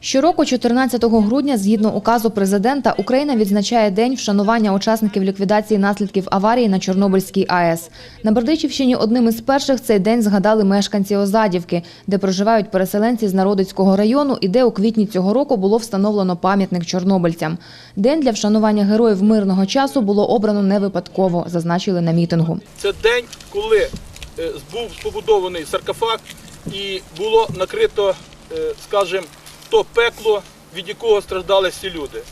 Щороку, 14 грудня, згідно указу президента, Україна відзначає день вшанування учасників ліквідації наслідків аварії на Чорнобильській АЕС. На Бердичівщині одним із перших цей день згадали мешканці Озадівки, де проживають переселенці з Народицького району і де у квітні цього року було встановлено пам'ятник чорнобильцям. День для вшанування героїв мирного часу було обрано не випадково, зазначили на мітингу. Це день, коли е, був побудований саркофаг і було накрито, е, скажімо, то пекло, від якого страждали всі люди.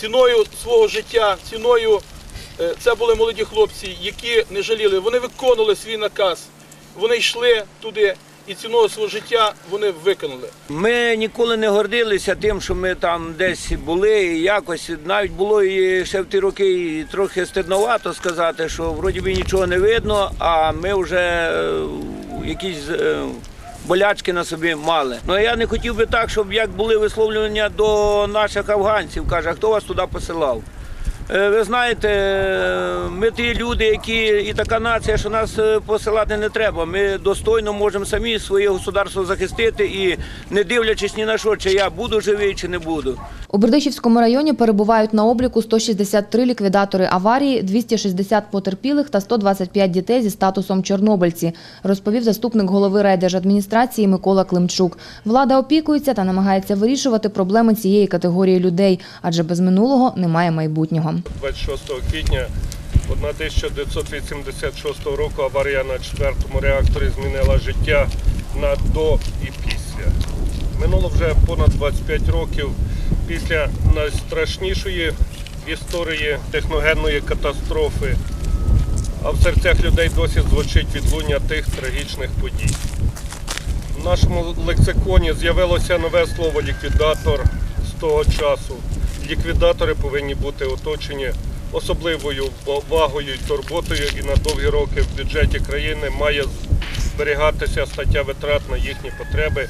Ціною свого життя, ціною е, це були молоді хлопці, які не жаліли. Вони виконували свій наказ, вони йшли туди і ціною свого життя вони виконали. Ми ніколи не гордилися тим, що ми там десь були і якось. Навіть було і ще в ті роки трохи стидновато сказати, що вроді би нічого не видно, а ми вже е, якісь е, болячки на собі мали. Ну я не хотів би так, щоб як були висловлювання до наших афганців, каже, хто вас туди посилав? Е, Ви знаєте, ми ті люди, які і така нація, що нас е, посилати не треба. Ми достойно можемо самі своє государство захистити і не дивлячись ні на що, чи я буду живий, чи не буду. У Бердичівському районі перебувають на обліку 163 ліквідатори аварії, 260 потерпілих та 125 дітей зі статусом чорнобильці, розповів заступник голови райдержадміністрації Микола Климчук. Влада опікується та намагається вирішувати проблеми цієї категорії людей, адже без минулого немає майбутнього. 26 квітня 1986 року аварія на четвертому реакторі змінила життя на до і після. Минуло вже понад 25 років після найстрашнішої історії техногенної катастрофи, а в серцях людей досі звучить відлуння тих трагічних подій. В нашому лексиконі з'явилося нове слово ліквідатор з того часу. Ліквідатори повинні бути оточені особливою увагою і турботою, і на довгі роки в бюджеті країни має зберігатися стаття витрат на їхні потреби,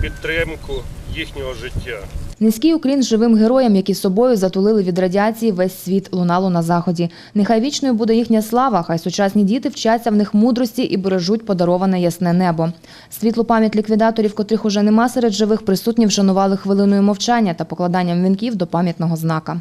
підтримку їхнього життя. Низький уклін живим героям, які собою затулили від радіації весь світ, лунало на заході. Нехай вічною буде їхня слава, хай сучасні діти вчаться в них мудрості і бережуть подароване ясне небо. Світлу пам'ять ліквідаторів, котрих уже нема серед живих, присутні вшанували хвилиною мовчання та покладанням вінків до пам'ятного знака.